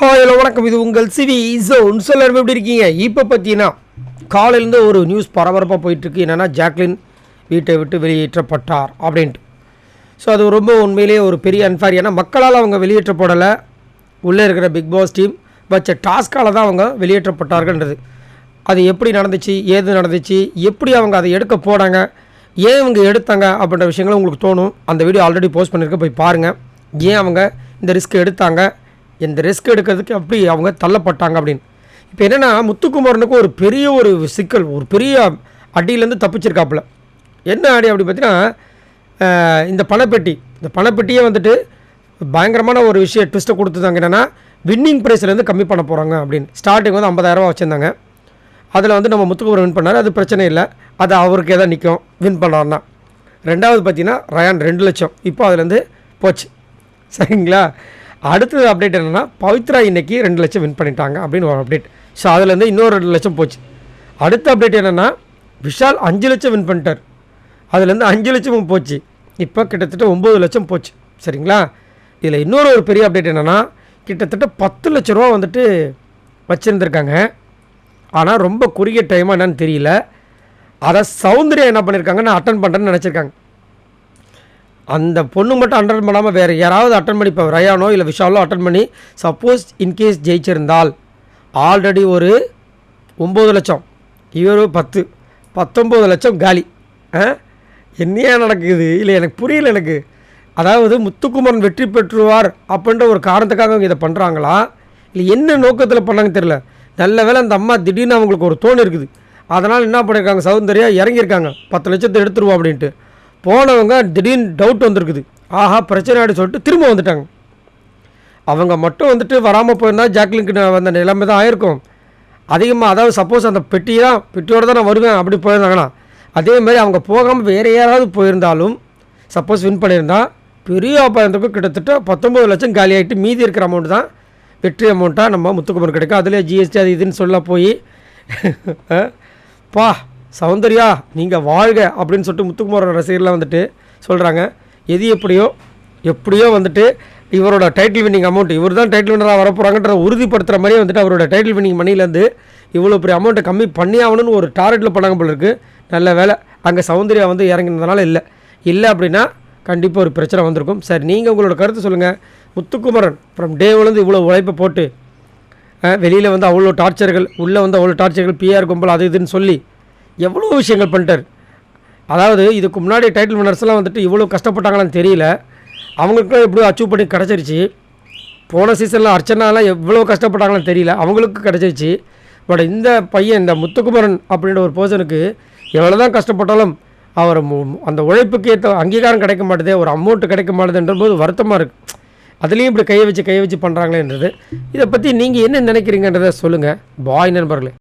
Hi hello வணக்கம். இது உங்கள் சிவி ஜோன் சொல்லர் எப்படி இருக்கீங்க? இப்போ பார்த்தீங்கன்னா காலையிலேருந்து ஒரு நியூஸ் பரபரப்பாக போயிட்டுருக்கு. என்னென்னா ஜாக்லின் வீட்டை விட்டு வெளியேற்றப்பட்டார் அப்படின்ட்டு. ஸோ அது ரொம்ப உண்மையிலேயே ஒரு பெரிய அன்ஃபேர் ஏன்னா மக்களால் அவங்க வெளியேற்றப்படலை. உள்ளே இருக்கிற பிக் பாஸ் டீம் வச்ச டாஸ்க்கால் தான் அவங்க வெளியேற்றப்பட்டார்கள்ன்றது. அது எப்படி நடந்துச்சு? ஏது நடந்துச்சு? எப்படி அவங்க அதை எடுக்க போனாங்க? ஏன் இவங்க எடுத்தாங்க? அப்படின்ற விஷயங்களும் உங்களுக்கு தோணும். அந்த வீடியோ ஆல்ரெடி போஸ்ட் பண்ணியிருக்க போய் பாருங்கள் ஏன் அவங்க இந்த ரிஸ்க் எடுத்தாங்க? இந்த ரிஸ்க் எடுக்கிறதுக்கு அப்படி அவங்க தள்ளப்பட்டாங்க அப்படின்னு. இப்போ என்னென்னா முத்துக்குமாரனுக்கு ஒரு பெரிய ஒரு சிக்கல் ஒரு பெரிய அடியிலேருந்து தப்பிச்சிருக்காப்புல. என்ன அடி அப்படி பார்த்தீங்கன்னா இந்த பணப்பெட்டி. இந்த பணப்பெட்டியே வந்துட்டு பயங்கரமான ஒரு விஷயம் ட்விஸ்ட்டை கொடுத்துருந்தாங்க என்னென்னா வின்னிங் ப்ரைஸ்லேருந்து கம்மி பண்ண போகிறாங்க அப்படின்னு. ஸ்டார்டிங் வந்து 50000 வச்சுருந்தாங்க. அதில் வந்து நம்ம முத்துக்குமரன் வின் பண்ணார். அது பிரச்சனை இல்லை. அது அவருக்கு எதாவது நிற்கும் வின் பண்ணார்னா ரெண்டாவது பார்த்தீங்கன்னா ரயான் ரெண்டு லட்சம். இப்போ அதுலேருந்து போச்சு. சரிங்களா? அடுத்தது அப்டேட் என்னென்னா பவித்ரா இன்னைக்கு ரெண்டு லட்சம் வின் பண்ணிட்டாங்க அப்படின்னு ஒரு அப்டேட் ஸோ அதுலேருந்து இன்னொரு ரெண்டு லட்சம் போச்சு. அடுத்த அப்டேட் என்னென்னா விஷால் அஞ்சு லட்சம் வின் பண்ணிட்டார். அதுலேருந்து அஞ்சு லட்சமும் போச்சு. இப்போ கிட்டத்தட்ட ஒம்பது லட்சம் போச்சு. சரிங்களா? இதில் இன்னொரு ஒரு பெரிய அப்டேட் என்னென்னா கிட்டத்தட்ட பத்து லட்ச ரூபா வந்துட்டு வச்சுருந்துருக்காங்க. ஆனால் ரொம்ப குறுகிய டைமாக என்னன்னு தெரியல. அதை சௌந்தர்யா என்ன பண்ணியிருக்காங்கன்னு அட்டன் பண்ணுறேன்னு நினச்சிருக்காங்க. அந்த பொண்ணு மட்டும் அட்டன் பண்ணாமல் வேறு யாராவது அட்டன் பண்ணி இப்போ ரயானோ இல்லை விஷாலோ அட்டன் பண்ணி சப்போஸ் இன்கேஸ் ஜெயிச்சிருந்தால் ஆல்ரெடி ஒரு ஒம்பது லட்சம் இவர் பத்து பத்தொம்பது லட்சம் காலி. ஆ? என்னையா நடக்குது? இல்லை எனக்கு புரியல எனக்கு. அதாவது முத்துக்குமரன் வெற்றி பெற்றுவார் அப்படின்ற ஒரு காரணத்துக்காக அவங்க இதை பண்ணுறாங்களா இல்லை என்ன நோக்கத்தில் பண்ணாங்க தெரில நல்ல வேளை அந்த அம்மா திடீர்னு அவங்களுக்கு ஒரு தோணு இருக்குது. அதனால் என்ன பண்ணியிருக்காங்க சௌந்தர்யா இறங்கியிருக்காங்க. பத்து லட்சத்தை எடுத்துருவோம் அப்படின்ட்டு. போனவங்க திடீர்னு டவுட் வந்திருக்குது. ஆஹா பிரச்சனை ஆகிடு சொல்லிட்டு திரும்ப வந்துட்டாங்க. அவங்க மட்டும் வந்துட்டு வராமல் போயிருந்தா ஜாக்லினுக்கு வந்த நிலைமை தான் ஆயிருக்கும். அதிகமாக அதாவது சப்போஸ் அந்த பெட்டி தான் பெட்டியோடு தான் நான் வருவேன் அப்படி போயிருந்தாங்கன்னா அதே மாதிரி அவங்க போகாமல் வேறு யாராவது போயிருந்தாலும் சப்போஸ் வின் பண்ணியிருந்தா பெரிய அபாயத்துக்கும் கிட்டத்தட்ட பத்தொம்பது லட்சம் காலி ஆகிட்டு மீதி இருக்கிற அமௌண்ட் தான் வெற்றி அமௌண்ட்டாக நம்ம முத்துக்குமர் கிடைக்கும். அதிலே ஜிஎஸ்டி அது இதுன்னு சொல்ல போய் பா சௌந்தர்யா நீங்கள் வாழ்க அப்படின்னு சொல்லிட்டு முத்துக்குமாரோட ரசிகர்லாம் வந்துட்டு சொல்கிறாங்க எது எப்படியோ எப்படியோ வந்துட்டு இவரோட டைட்டில் வின்னிங் அமௌண்ட் இவர் தான் டைட்டில் வின்னராக வரப்போகிறாங்கன்ற உறுதிப்படுத்துகிற மாதிரியே வந்துட்டு அவரோட டைட்டில் வின்னிங் மணிலேருந்து இவ்வளோ பெரிய அமௌண்ட்டை கம்மி பண்ணி ஆகணும்னு ஒரு டார்கெட்டில் பண்ணாங்க போல இருக்குது நல்ல வேலை அங்கே சௌந்தர்யா வந்து இறங்கினதுனால இல்லை. இல்லை அப்படின்னா கண்டிப்பாக ஒரு பிரச்சனை வந்திருக்கும். சரி நீங்கள் உங்களோட கருத்து சொல்லுங்கள் முத்துக்குமரன் ஃப்ரம் டேவிலேருந்து இவ்வளோ உழைப்பை போட்டு வெளியில் வந்து அவ்வளோ டார்ச்சர்கள் உள்ளே வந்து அவ்வளோ டார்ச்சர்கள் பிஆர் கும்பல் அது இதுன்னு சொல்லி எவ்வளோ விஷயங்கள் பண்ணிட்டார்? அதாவது இதுக்கு முன்னாடி டைட்டில் வினர்ஸ்லாம் வந்துட்டு இவ்வளோ கஷ்டப்பட்டாங்களான்னு தெரியல. அவங்களுக்கும் எப்படியோ அச்சீவ் பண்ணி கிடச்சிருச்சு. போன சீசனில் அர்ச்சனாலாம் எவ்வளோ கஷ்டப்பட்டாங்களான்னு தெரியல. அவங்களுக்கும் கிடச்சிருச்சு. பட் இந்த பையன் இந்த முத்துக்குமரன் அப்படின்ற ஒரு பர்சனுக்கு எவ்வளோ தான் கஷ்டப்பட்டாலும் அவர் அந்த உழைப்புக்கு ஏற்ற அங்கீகாரம் கிடைக்க மாட்டுதே ஒரு அமௌண்ட் கிடைக்க மாட்டேதுன்ற போது வருத்தமாக இருக்குது அதுலேயும் இப்படி கையை வச்சு கையை வச்சு பண்ணுறாங்களேன்றது இதை பற்றி நீங்கள் என்ன நினைக்கிறீங்கன்றதை சொல்லுங்கள் பாய் நண்பர்களே.